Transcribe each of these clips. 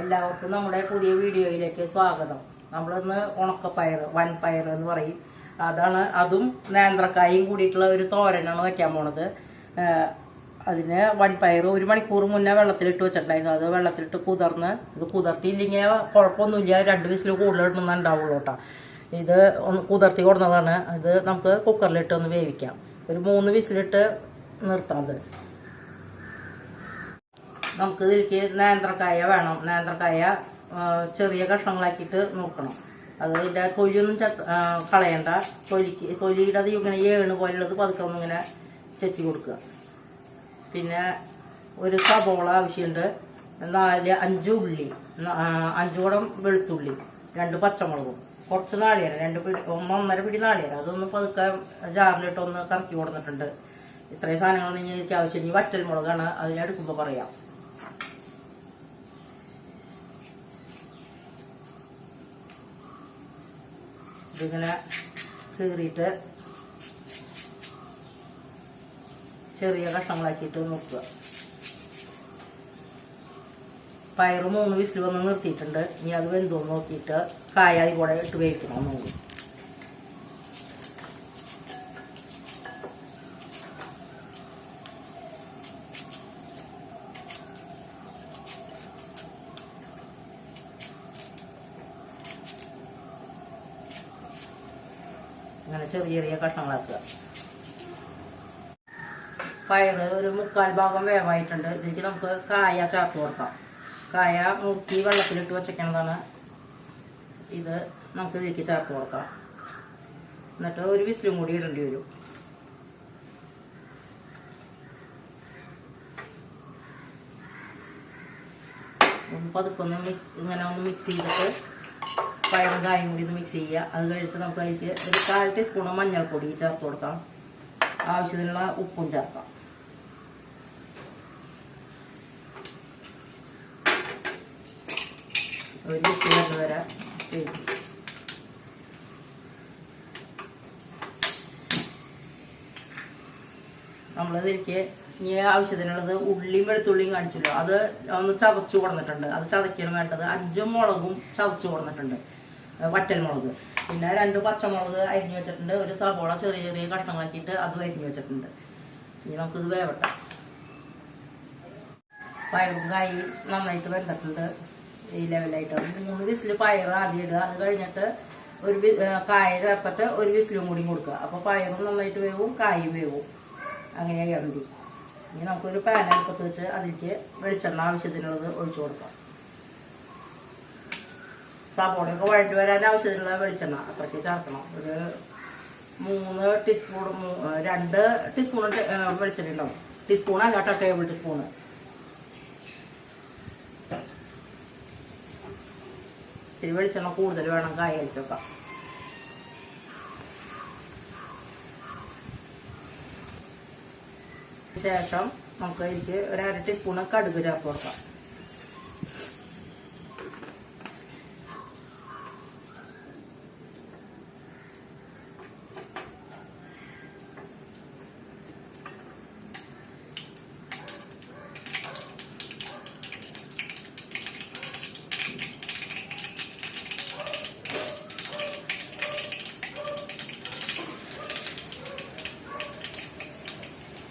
എല്ലാവർക്കും നമ്മുടെ പുതിയ വീഡിയോയിലേക്ക് സ്വാഗതം. നമ്മളിന്ന് ഉണക്കപ്പയർ വൻപയർ എന്ന് പറയും. അതാണ് അതും നേന്ത്രക്കായും കൂടിയിട്ടുള്ള ഒരു തോരനാണ് വയ്ക്കാൻ പോണത്. അതിന് വൻപയർ ഒരു മണിക്കൂർ മുന്നേ വെള്ളത്തിലിട്ട് വെച്ചിട്ടുണ്ടായിരുന്നു. അത് വെള്ളത്തിലിട്ട് കുതിർന്ന് ഇത് കുതിർത്തിയില്ലെങ്കിൽ കുഴപ്പമൊന്നുമില്ല. രണ്ട് വിസിൽ കൂടുതൽ ഇടുന്നുണ്ടാവുള്ളൂ കേട്ടോ. ഇത് ഒന്ന് കുതിർത്തി കൊടുന്നതാണ്. ഇത് നമുക്ക് കുക്കറിലിട്ട് ഒന്ന് വേവിക്കാം. ഒരു മൂന്ന് വിസിലിട്ട് നിർത്താം അത്. നമുക്ക് ഇതിലേക്ക് നേന്ത്രക്കായ വേണം. നേന്ത്രക്കായ ചെറിയ കഷ്ണങ്ങളാക്കിയിട്ട് നോക്കണം. അത് ഇതിന്റെ തൊലിയൊന്നും ചത്ത കളയണ്ട. തൊലിക്ക് തൊലിയുടെ അത് ഇങ്ങനെ ഏണ് പോലുള്ളത് പതുക്കെ ഒന്നിങ്ങനെ ചെത്തി കൊടുക്കുക. പിന്നെ ഒരു സബോള ആവശ്യമുണ്ട്. നാല് അഞ്ച് ഉള്ളി. അഞ്ചോടം വെളുത്തുള്ളി. രണ്ട് പച്ചമുളകും. കുറച്ച് നാളികേരം. രണ്ട് പിടി ഒന്ന് ഒന്നര പിടി നാളികേരം. അതൊന്ന് പതുക്കെ ജാറിലിട്ടൊന്ന് കറക്കി കൊടുത്തിട്ടുണ്ട്. ഇത്രയും സാധനങ്ങളൊന്നും എനിക്ക് ആവശ്യം ഇനി വറ്റൽ മുളകാണ് അതിനെടുക്കുമ്പോൾ പറയാം. ഇതിങ്ങനെ കീറിയിട്ട് ചെറിയ കഷ്ണങ്ങളാക്കിയിട്ട് നോക്കുക. പയറ് മൂന്ന് വിസിൽ വന്ന് നിർത്തിയിട്ടുണ്ട്. ഇനി അത് വെന്തോന്ന് നോക്കിയിട്ട് കായ കൂടെ ഇട്ട് വേവിക്കണം ഒന്നുകൂടി. അങ്ങനെ ചെറിയ ചെറിയ കഷ്ണങ്ങളാക്കുക. പയറ് ഒരു മുക്കാൽ ഭാഗം വേവായിട്ടുണ്ട്. ഇതിലേക്ക് നമുക്ക് കായ ചേർത്ത് കൊടുക്കാം. കായ മുക്കി വെള്ളത്തിലിട്ട് വെച്ചേക്കുന്നതാണ്. ഇത് നമുക്ക് ഇതിലേക്ക് ചേർത്ത് കൊടുക്കാം. എന്നിട്ട് ഒരു വിസിലും കൂടി ഇടേണ്ടി വരും. ഒന്ന് പതുക്കെ ഒന്ന് മിക്സ് ഇങ്ങനെ ഒന്ന് മിക്സ് ചെയ്തിട്ട് പയറും കായും കൂടി ഒന്ന് മിക്സ് ചെയ്യുക. അത് കഴിഞ്ഞിട്ട് നമുക്ക് അതിലേക്ക് ഒരു കാൽ ടീസ്പൂൺ മഞ്ഞൾപ്പൊടി ചേർത്ത് കൊടുക്കാം. ആവശ്യത്തിനുള്ള ഉപ്പും ചേർക്കാം. ഒരു വിസിൽ വരുന്നത് വരെ ഇനി ആവശ്യത്തിനുള്ളത് ഉള്ളിയും വെളുത്തുള്ളിയും കാണിച്ചല്ലോ. അത് ഒന്ന് ചതച്ചു കൊടുത്തിട്ടുണ്ട് അത് ചതയ്ക്കാൻ വേണ്ടത് അഞ്ചും മുളകും ചതച്ചു കൊടുത്തിട്ടുണ്ട് വറ്റൽ മുളക്. പിന്നെ രണ്ട് പച്ചമുളക് അരിഞ്ഞു വെച്ചിട്ടുണ്ട്. ഒരു സബോള ചെറിയ ചെറിയ കഷ്ണങ്ങളാക്കിയിട്ട് അതും അരിഞ്ഞു വെച്ചിട്ടുണ്ട്. ഇനി നമുക്കിത് വേവട്ടെ. പയറും കായി നന്നായിട്ട് വെന്തിട്ടുണ്ട്. ഈ ലെവലായിട്ട് മൂന്ന് വിസിൽ പയർ ആദ്യം ഇടുക. അത് കഴിഞ്ഞിട്ട് ഒരു കായ ചേർത്തിട്ട് ഒരു വിസിലും കൂടി കൊടുക്കുക. അപ്പോൾ പയറും നന്നായിട്ട് വേവും കായും വേവും. അങ്ങനെയായി മതി ഇനി നമുക്കൊരു പാൻ വെച്ച് അതിലേക്ക് വെളിച്ചെണ്ണ ആവശ്യത്തിനുള്ളത് ഒഴിച്ചു കൊടുക്കാം. സബോളയൊക്കെ വഴറ്റി വരാൻ ആവശ്യത്തിനുള്ള വെളിച്ചെണ്ണ അത്രയ്ക്ക് ചേർക്കണം. ഒരു മൂന്ന് ടീസ്പൂൺ രണ്ട് ടീസ്പൂൺ വെളിച്ചെണ്ണ ഉണ്ടാവും. ടീസ്പൂൺ അല്ല കേട്ടോ ടേബിൾ ടീസ്പൂൺ ഇത്തിരി വെളിച്ചെണ്ണ കൂടുതൽ വേണം കായലിക്കൊക്കെ ശേഷം നമുക്ക് അതിലേക്ക് ഒരു അര ടീസ്പൂണ് കടുക് ചേർത്ത് കൊടുക്കാം.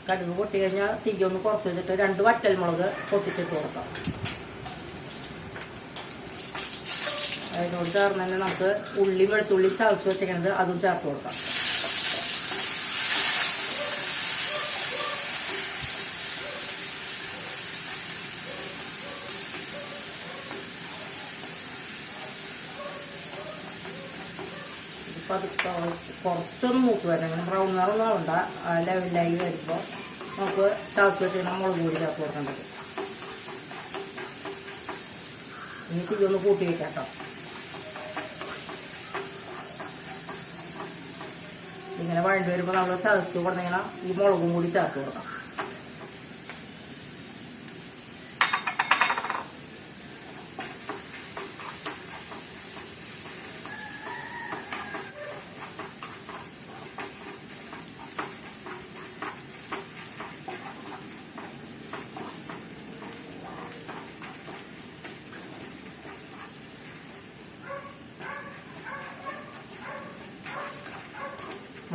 കടുക് പൊട്ടി കഴിഞ്ഞാൽ തീ ഒന്ന് കുറച്ച് വെച്ചിട്ട് രണ്ട് വറ്റൽ മുളക് പൊട്ടിച്ചിട്ട് കൊടുക്കാം. അതിനോട് ചേർന്ന് തന്നെ നമുക്ക് ഉള്ളി വെളുത്തുള്ളി ചതച്ച് വെച്ചിരിക്കുന്നത് അതും ചേർത്ത് കൊടുക്കാം. കുറച്ചൊന്നും മൂക്ക് വരണം. ബ്രൗൺ ബ്രൗൺ നിറമൊന്നും ആവണ്ട. ആ ലെവലിലായി വരുമ്പോൾ നമുക്ക് ചതച്ച് വെച്ചിട്ട് മുളക് പൊടി ചേർത്ത് കൊടുക്കേണ്ടത്. ഇനി തീയൊന്ന് കൂട്ടി വെക്കാം കേട്ടോ ഇങ്ങനെ വഴണ്ടി വരുമ്പോൾ നമ്മൾ ചതച്ച് കൊടുത്തിങ്ങനെ ഈ മുളകും കൂടി ചേർത്ത് കൊടുക്കാം.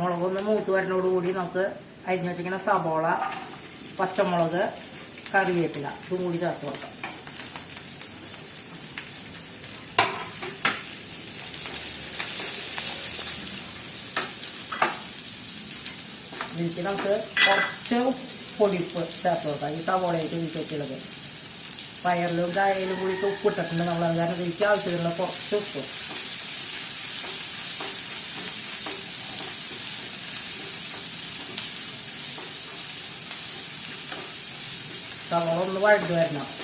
മുളകൊന്ന് മൂത്ത് വരുന്നതോടുകൂടി നമുക്ക് അരിഞ്ഞു വെച്ചിരിക്കുന്ന സബോള പച്ചമുളക് കറിവേപ്പില ഇതും കൂടി ചേർത്ത് കൊടുക്കാം. ഇതിലേക്ക് നമുക്ക് കുറച്ച് പൊടിപ്പ് ചേർത്ത് കൊടുക്കാം. ഈ സവോളയായിട്ട് ഇതിലേക്കുള്ളത് പയറിലും കായലും കൂടി ഉപ്പ് ഇട്ടിട്ടുണ്ട് നമ്മൾ അത് ഇതിലേക്ക് ആവശ്യത്തിനുള്ള കുറച്ച് ഉപ്പ്. സവോള ഒന്ന് വഴണ്ട്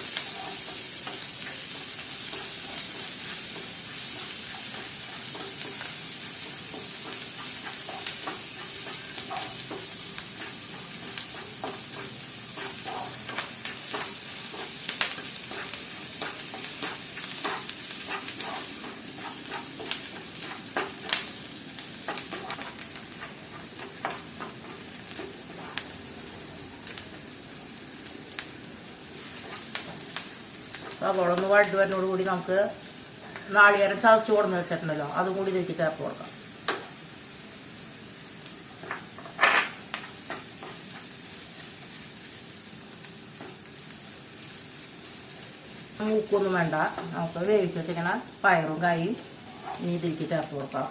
വരണം സവോള ഒന്ന് വഴണ്ട് വരുന്നതോട് കൂടി നമുക്ക് നാളികേരം ചതച്ച് കൊടുന്ന് വെച്ചിട്ടുണ്ടല്ലോ. അതും കൂടി ഇതിലേക്ക് ചേർത്ത് കൊടുക്കാം. മൂക്കൊന്നും വേണ്ട. നമുക്ക് വേവിച്ച് വെച്ചിങ്ങനെ പയറും കായും ഇനി ഇതിലേക്ക് ചേർത്ത് കൊടുക്കാം.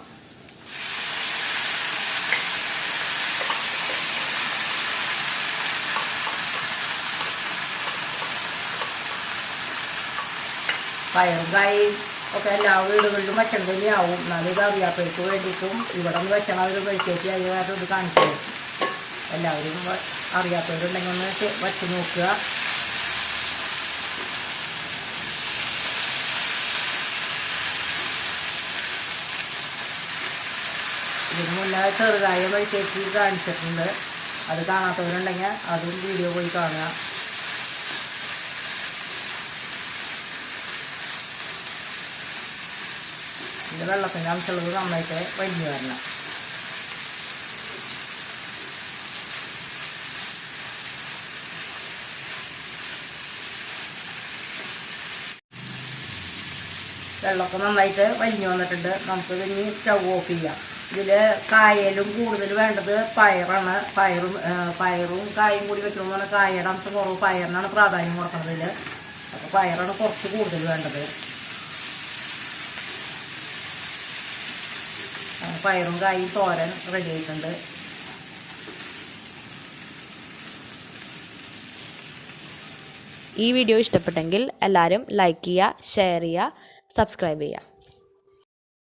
പയറും കായും ഒക്കെ എല്ലാ വീടുകളിലും വെക്കണം തന്നെയാവും. എന്നാലും ഇത് അറിയാത്തവർക്ക് വേണ്ടിയിട്ടും ഇവിടെ നിന്ന് വെക്കണം ഒരു വെളിച്ചേക്ക് അതിനായിട്ട് ഇത് കാണിച്ചു എല്ലാവരും അറിയാത്തവരുണ്ടെങ്കിൽ ഒന്ന് വെച്ച് നോക്കുക. ഇതിന് മുന്നേ ചെറുതായ വഴിക്കേക്ക് കാണിച്ചിട്ടുണ്ട്. അത് കാണാത്തവരുണ്ടെങ്കിൽ അതും വീഡിയോ പോയി കാണുക. ഇത് വെള്ളത്തിന്റെ അംശമുള്ളത് നന്നായിട്ട് വലിഞ്ഞു വരണം. വെള്ളമൊക്കെ നന്നായിട്ട് വലിഞ്ഞു വന്നിട്ടുണ്ട്. നമുക്ക് ഇനി സ്റ്റൗ ഓഫ് ചെയ്യാം. ഇതിൽ കായലും കൂടുതൽ വേണ്ടത് പയറാണ്. പയറും പയറും കായും കൂടി വെക്കണമെന്ന് പറഞ്ഞാൽ കായയുടെ അംശം കുറവ് പയറിനാണ് പ്രാധാന്യം കൊടുക്കുന്നത് അപ്പോൾ പയറാണ് കുറച്ച് കൂടുതൽ വേണ്ടത്. പയറും കായും തോരൻ റെഡി ആയിട്ടുണ്ട്. ഈ വീഡിയോ ഇഷ്ടപ്പെട്ടെങ്കിൽ എല്ലാവരും ലൈക്ക് ചെയ്യുക ഷെയർ ചെയ്യുക സബ്സ്ക്രൈബ് ചെയ്യുക.